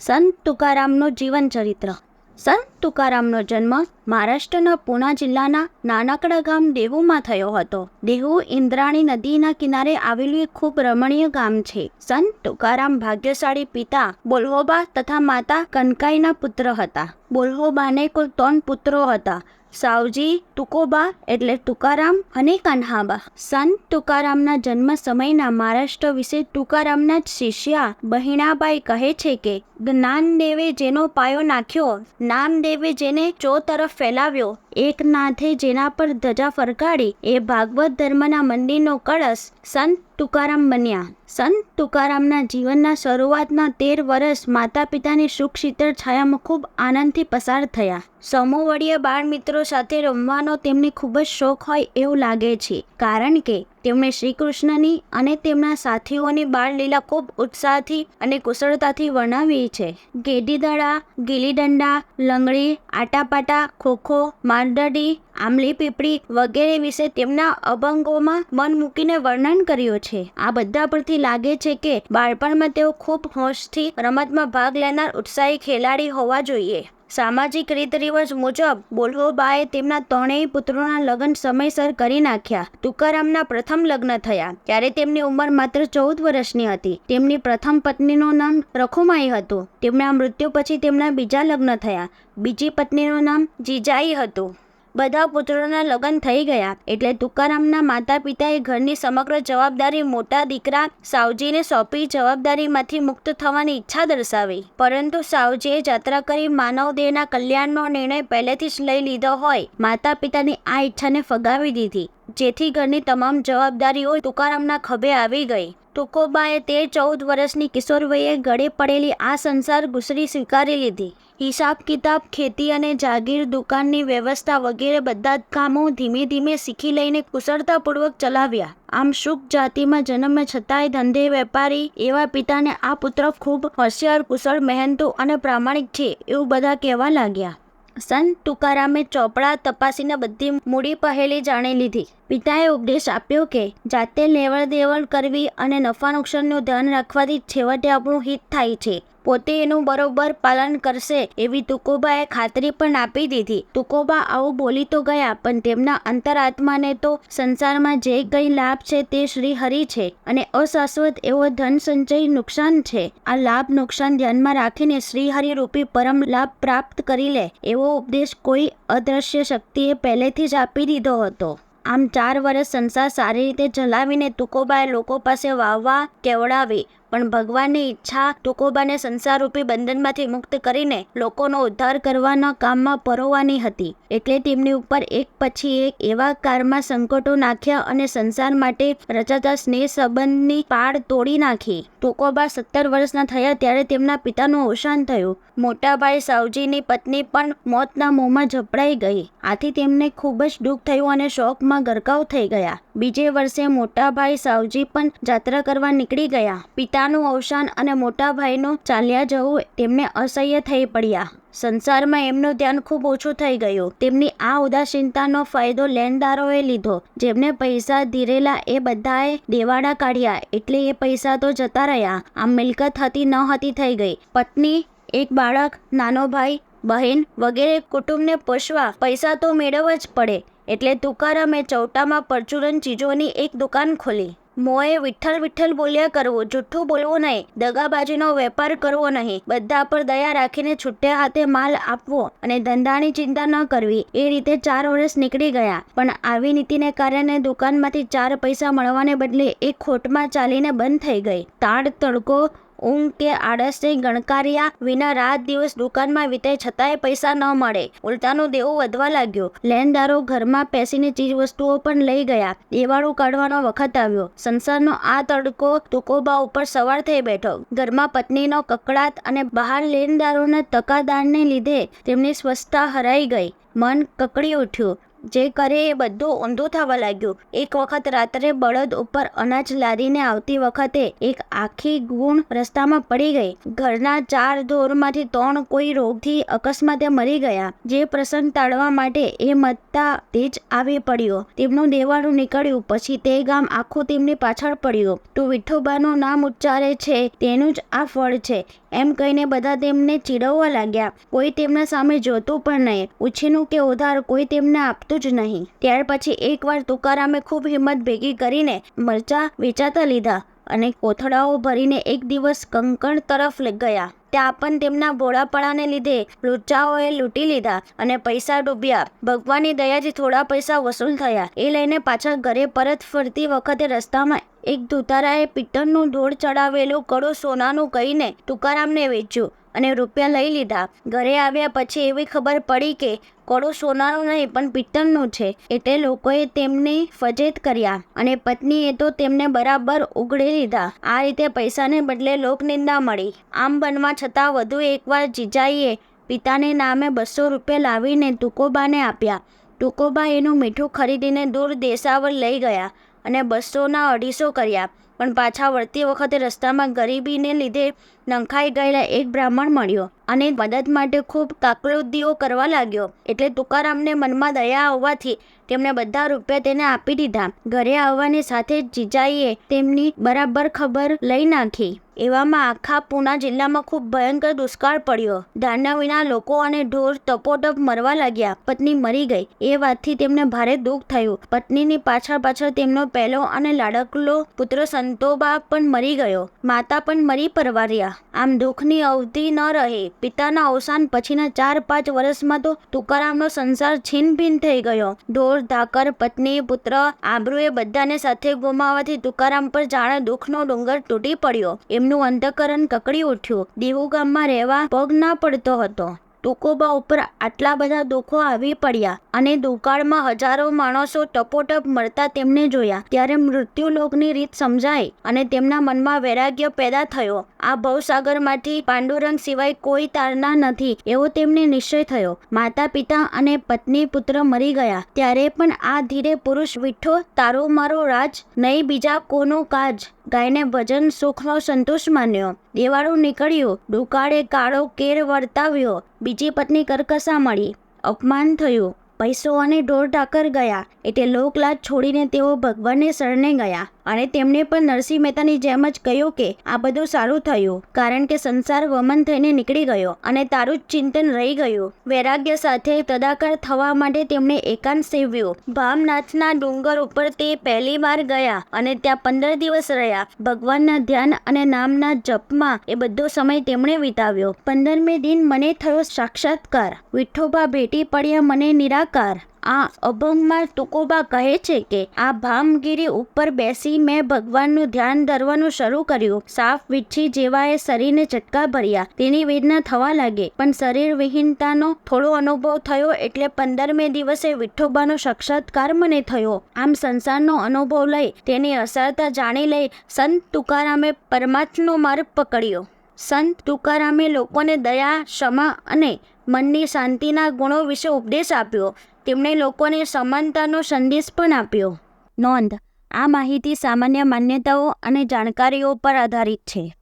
સંત તુકારામનો જીવન ચરિત્ર સંત તુકારામનો જન્મ મહારાષ્ટ્રના પૂના જિલ્લાના નાનકડા ગામ દેહુમાં થયો હતો. દેહુ ઇન્દ્રાણી નદીના કિનારે આવેલું એક ખૂબ રમણીય ગામ છે. સંત તુકારામ ભાગ્યશાળી પિતા બોલ્હોબા તથા માતા કનકાઈના પુત્ર હતા. બોલ્હોબાને કુલ ત્રણ પુત્રો હતા. સાવજી, તુકોબા એટલે તુકારામ અને કાન્હાબા. સંત તુકારામના જન્મ સમયના મહારાષ્ટ્ર વિશે તુકારામના જ શિષ્યા બહિણાબાઈ કહે છે કે, જ્ઞાનદેવે જેનો પાયો નાખ્યો નામદેવે જેને ચો તરફ Felavio એક નાથે જેના પર ધજા ફરકાડી એ ભાગવત ધર્મના મંદિરનો કળશ સંત તુકારામ બન્યા. સંત તુકારામના જીવનના શરૂઆતના તેર વર્ષ માતા પિતાની સુખ શીતળ છાયામાં ખૂબ આનંદથી પસાર થયા. સમોવડીય બાળ મિત્રો સાથે રમવાનો તેમને ખૂબ જ શોખ હોય એવું લાગે છે, કારણ કે તેમણે શ્રી કૃષ્ણની અને તેમના સાથીઓની બાળલીલા ખૂબ ઉત્સાહથી અને કુશળતાથી વર્ણવી છે. ગેડીદડા ગીલી દંડા, લંગડી, આટાપાટા ખોખો મારદડી આમલી પીપળી વગેરે વિશે તેમના અભંગોમાં મન મૂકીને વર્ણન કર્યું છે. આ બધા પરથી લાગે છે કે બાળપણમાં તેઓ ખૂબ હોશથી રમતમાં ભાગ લેનાર ઉત્સાહી ખેલાડી હોવા જોઈએ. સામાજિક રીત રિવાજ મુજબ બોલવોબાએ તેમના ત્રણેય પુત્રોના લગ્ન સમયસર કરી નાખ્યા. તુકારામના પ્રથમ લગ્ન થયા, ત્યારે તેમની ઉંમર માત્ર ચૌદ વર્ષની હતી. તેમની પ્રથમ પત્નીનું નામ રખુમાઈ હતું. તેમના મૃત્યુ પછી તેમના બીજા લગ્ન થયા. બીજી પત્નીનું નામ જીજાઈ હતું. બધા પુત્રોના લગ્ન થઈ ગયા. એટલે તુકારામના માતા પિતાએ ઘરની સમગ્ર જવાબદારી મોટા દીકરા સાવજીને સોંપી જવાબદારીમાંથી મુક્ત થવાની ઈચ્છા દર્શાવી. પરંતુ સાવજીએ જાત્રા કરી માનવ દેહના કલ્યાણનો નિર્ણય પહેલેથી જ લઈ લીધો હોય. માતા પિતાની આ ઈચ્છાને ફગાવી દીધી. જેથી ઘરની તમામ જવાબદારીઓ તુકારામના ખભે આવી ગઈ. તુકોબાએ તેર ચૌદ વર્ષની કિશોરવયે ગળે પડેલી આ સંસાર ગુસરી સ્વીકારી લીધી. હિસાબ કિતાબ, ખેતી અને જાગીર દુકાનની વ્યવસ્થા વગેરે બધા જ કામો ધીમે ધીમે શીખી લઈને કુશળતાપૂર્વક ચલાવ્યા. આમ શુક જાતિમાં જન્મે છતાંય ધંધે વેપારી એવા પિતાને આ પુત્ર ખૂબ હોશિયાર, કુશળ, મહેનતુ અને પ્રામાણિક છે એવું બધા કહેવા લાગ્યા. સંત તુકારામે ચોપડા તપાસીને બધી મૂડી પહેલી જાણી લીધી. પિતાએ ઉપદેશ આપ્યો કે જાતે લેવડ દેવડ કરવી અને નફા નુકસાનનું ધ્યાન રાખવાથી છેવટે આપણું હિત થાય છે. પોતે એનું બરોબર પાલન કરશે એવી તુકોબાએ ખાતરી પણ આપી દીધી. તુકોબા આવું બોલી તો ગયા, પણ તેમના અંતરાત્માને તો સંસારમાં જે કંઈ લાભ છે તે શ્રી હરિ છે અને અશાશ્વત એવો ધન સંચય નુકસાન છે. આ લાભ નુકસાન ધ્યાનમાં રાખીને શ્રીહરિ રૂપી પરમ લાભ પ્રાપ્ત કરી લે એવો ઉપદેશ કોઈ અદ્રશ્ય શક્તિએ પહેલેથી જ આપી દીધો હતો. આમ ચાર વર્ષ સંસાર સારી રીતે ચલાવીને તુકોબાએ લોકો પાસે વાવવા કેવડાવી? પણ ભગવાનની ઈચ્છા ટુકોબાને સંસારરૂપી બંધનમાંથી મુક્ત કરીને લોકોનો ઉદ્ધાર કરવાના કામમાં પરોવાની હતી. એટલે તેમની ઉપર એક પછી એક એવા કારમાં સંકટો નાખ્યા અને સંસાર માટે રચાતા સ્નેહ સંબંધની પાડ તોડી નાખી. ટુકોબા સત્તર વર્ષના થયા ત્યારે તેમના પિતાનું અવસાન થયું. મોટાભાઈ સાવજીની પત્ની પણ મોતના મોંમાં ઝપડાઈ ગઈ. આથી તેમને ખૂબ જ દુઃખ થયું અને શોકમાં ગરકાવ થઈ ગયા. બીજે વર્ષે મોટાભાઈ સાવજી પણ જાત્રા કરવા નીકળી ગયા. પિતાનું અવસાન અને મોટા ભાઈનું ચાલ્યા જવું તેમને અસહ્ય થઈ પડ્યા. સંસારમાં એમનું ધ્યાન ખૂબ ઓછું થઈ ગયું. તેમની આ ઉદાસીનતાનો ફાયદો લેણદારોએ લીધો. જેમને પૈસા ધીરેલા એ બધાએ દેવાડા કાઢ્યા એટલે એ પૈસા તો જતા રહ્યા. આમ મિલકત હતી ન હતી થઈ ગઈ. પત્ની, એક બાળક, નાનો ભાઈ, બહેન વગેરે કુટુંબને પોષવા પૈસા તો મેળવવા જ પડે. એટલે તુકારામે ચૌટામાં પરચુરન ચીજોની એક દુકાન ખોલી. મોએ વિઠ્ઠલ વિઠ્ઠલ બોલ્યા, કરવું, જુઠ્ઠું બોલવું નહીં. દગાબાજીનો વેપાર કરવો નહીં. બધા પર દયા રાખીને છૂટ્યા હાથે માલ આપવો અને ધંધાની ચિંતા ન કરવી. એ રીતે ચાર વર્ષ નીકળી ગયા. પણ આવી નીતિને કારણે દુકાનમાંથી ચાર પૈસા મળવાને બદલે એ ખોટમાં ચાલીને બંધ થઈ ગઈ. તાડ, તડકો ઊંઘ કે આળસે ગણકાર્યા વિના રાત દિવસ દુકાનમાં વીતે છતાંય પૈસા ન મળે. ઉલટાનો દેવો વધવા લાગ્યો. લેનદારો ઘરમાં પેસીને ચીજ વસ્તુઓ પણ લઈ ગયા. દેવાળું કાઢવાનો વખત આવ્યો. સંસારનો આ તડકો તુકોબા ઉપર સવાર થઈ બેઠો. ઘરમાં પત્નીનો કકડાટ અને બહાર લેણદારોના તકાદારને લીધે તેમની સ્વચ્છતા હરાઈ ગઈ. મન કકડી ઉઠ્યું. જે કરે એ બધું ઊંધું થવા લાગ્યું. એક વખત રાત્રે બળદ ઉપર અનાજ લારીને આવતી વખતે એક આખી ગુણ રસ્તામાં પડી ગઈ. ઘરના ચાર ઢોરમાંથી ત્રણ કોઈ રોગથી અકસ્માતે મરી ગયા. જે પ્રસંગ ટાળવા માટે એ મતતા તે જ આવી પડ્યો. તેમનું દેવાળું નીકળ્યું, પછી તે ગામ આખું તેમની પાછળ પડ્યું. તું વિઠ્ઠોબાનું નામ ઉચ્ચારે છે, તેનું જ આ ફળ છે. એમ કહીને બધા તેમને ચીડવવા લાગ્યા. કોઈ તેમના સામે જોતું પણ નહીં. ઉછીનું કે ઉધાર કોઈ તેમને આપતું જ નહીં. ત્યાર પછી એકવાર તુકારામે ખૂબ હિંમત ભેગી કરીને મરચા વેચાતા લીધા અને કોથળાઓ ભરીને એક દિવસ કંકણ તરફ ગયા. ત્યાં પણ તેમના ભોળાપણાને લીધે લુચ્ચાઓએ લૂંટી લીધા અને પૈસા ડૂબ્યા. ભગવાનની દયાથી થોડા પૈસા વસૂલ થયા. એ લઈને પાછા ઘરે પરત ફરતી વખતે રસ્તામાં એક ધુતારાએ પિત્તળનું ઢોળ ચડાવેલું કડો સોનાનું કહીને તુકારામને વેચ્યું અને રૂપિયા લઈ લીધા. ઘરે આવ્યા પછી એવી ખબર પડી કે કડો સોનાનું નહીં, પણ પિત્તળનું છે. એટલે લોકોએ તેમને ફજેત કર્યા અને પત્નીએ તો તેમને બરાબર ઉગડી લીધા. આ રીતે પૈસાને બદલે લોકનિંદા મળી. આમ બનવા છતાં વધુ એકવાર જીજાઈએ પિતાને નામે બસો રૂપિયા લાવીને ટુકોબાને આપ્યા. ટુકોબા એનું મીઠું ખરીદીને દૂર દેશાવર લઈ ગયા અને બસોના અઢીસો કર્યા. પણ પાછા વળતી વખતે રસ્તામાં ગરીબીને લીધે નંખાઈ ગયેલા એક બ્રાહ્મણ મળ્યો અને મદદ માટે ખૂબ કાકલુદ્દીઓ કરવા લાગ્યો. એટલે તુકારામને મનમાં દયા આવવાથી તેમણે બધા રૂપિયા તેને આપી દીધા. ઘરે આવવાની સાથે જીજાઈએ તેમની બરાબર ખબર લઈ નાખી. એવામાં આખા પૂના જિલ્લામાં ખૂબ ભયંકર દુષ્કાળ પડ્યો. ધાન્ય વિના લોકો અને ઢોર તપોટપ મરવા લાગ્યા. પત્ની મરી ગઈ. એ વાતથી તેમને ભારે દુઃખ થયું. પત્નીની પાછળ પાછળ તેમનો પહેલો અને લાડકલો પુત્ર સંતોબા પણ મરી ગયો, માતા પણ મરી પરવાર્યા આમ દુઃખની અવધિ ન રહે, પિતાના અવસાન પછીના ચાર પાંચ વર્ષમાં તો તુકારામનો સંસાર છીનભીન થઈ ગયો. ઢોર ધાકર પત્ની, પુત્ર, આબરૂએ બધાને સાથે ગુમાવવાથી તુકારામ પર જાણે દુઃખનો ડુંગર તૂટી પડ્યો. એમનું અંતકરણ કકડી ઉઠ્યું. દેહુ ગામમાં રહેવા પગ ના પડતો હતો. ટુકોબા ઉપર આટલા બધા દુઃખો આવી પડ્યા અને દુકાળમાં હજારો માણસો ટપોટપ મરતા તેમને જોયા. ત્યારે મૃત્યુલોકની રીત સમજાઈ અને તેમના મનમાં વૈરાગ્ય પેદા થયો. આ ભવસાગરમાંથી પાંડુરંગ સિવાય કોઈ તારના નથી એવો તેમને નિશ્ચય થયો. માતા પિતા અને પત્ની પુત્ર મરી ગયા. ત્યારે પણ આ ધીરે પુરુષ વિઠ્ઠો તારો મારો રાજ, નહીં બીજા કોનો કાજ. ગાયને ભજન સુખનો સંતોષ માન્યો. દેવાળું નીકળ્યું. દુકાળે કાળો કેર વર્તાવ્યો. બીજી પત્ની કરકસા મળી. અપમાન થયું. પૈસો અને ઢોર ઢાકર ગયા. એટલે લોકલાજ છોડીને તેઓ ભગવાનને શરણે ગયા. અને તેમણે પણ નરસિંહ મહેતાની જેમ જ કહ્યું કે આ બધું સારું થયું, કારણ કે સંસાર વમન થઈને નીકળી ગયો અને તારું જ ચિંતન રહી ગયું. વૈરાગ્ય સાથે તદાકાર થવા માટે તેમણે એકાંત સેવ્યું. ભામનાથના ડુંગર ઉપર તે પહેલી વાર ગયા અને ત્યાં પંદર દિવસ રહ્યા. ભગવાનના ધ્યાન અને નામના જપમાં એ બધો સમય તેમણે વિતાવ્યો. પંદરમે દિન મને થયો સાક્ષાત્કાર. વિઠ્ઠોબા ભેટી પડ્યા મને નિરાકાર. આ અભંગમાં તુકોબા કહે છે કે, આ ભામગીરી ઉપર બેસી મેં ભગવાનનું ધ્યાન ધરવાનું શરૂ કર્યું. સાફ વીછી જેવાએ શરીરને ચટકા ભર્યા. તેની વેદના થવા લાગે. પણ શરીર વિહીનતાનો થોડો અનુભવ થયો એટલે પંદરમે દિવસે વિઠ્ઠોબાનો સાક્ષાત્કાર મને થયો. આમ સંસારનો અનુભવ લઈ તેની અસરતા જાણી લઈ સંત તુકારામે પરમાત્માનો માર્ગ પકડ્યો. સંત તુકારામે લોકોને દયા, ક્ષમા અને મનની શાંતિના ગુણો વિશે ઉપદેશ આપ્યો. તેમણે લોકોને સમાનતાનો સંદેશ પણ આપ્યો. નોંધ, આ માહિતી સામાન્ય માન્યતાઓ અને જાણકારીઓ પર આધારિત છે.